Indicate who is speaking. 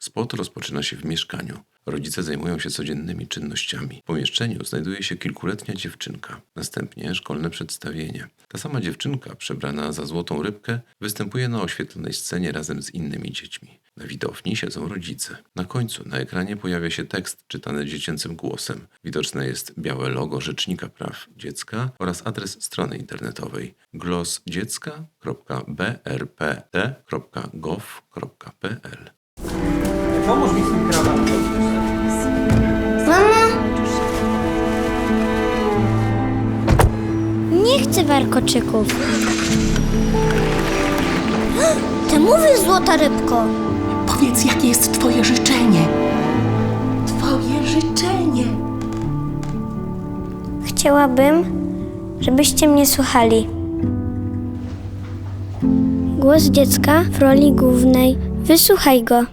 Speaker 1: Spot rozpoczyna się w mieszkaniu. Rodzice zajmują się codziennymi czynnościami. W pomieszczeniu znajduje się kilkuletnia dziewczynka. Następnie szkolne przedstawienie. Ta sama dziewczynka, przebrana za złotą rybkę, występuje na oświetlonej scenie razem z innymi dziećmi. Na widowni siedzą rodzice. Na końcu na ekranie pojawia się tekst czytany dziecięcym głosem. Widoczne jest białe logo Rzecznika Praw Dziecka oraz adres strony internetowej glosdziecka.brpt.gov.pl
Speaker 2: Pomóż mi z tym krawatem.
Speaker 3: Mama! Nie chcę warkoczyków. Ty mówisz, złota rybko.
Speaker 4: Powiedz, jakie jest twoje życzenie. Twoje życzenie.
Speaker 3: Chciałabym, żebyście mnie słuchali. Głos dziecka w roli głównej. Wysłuchaj go.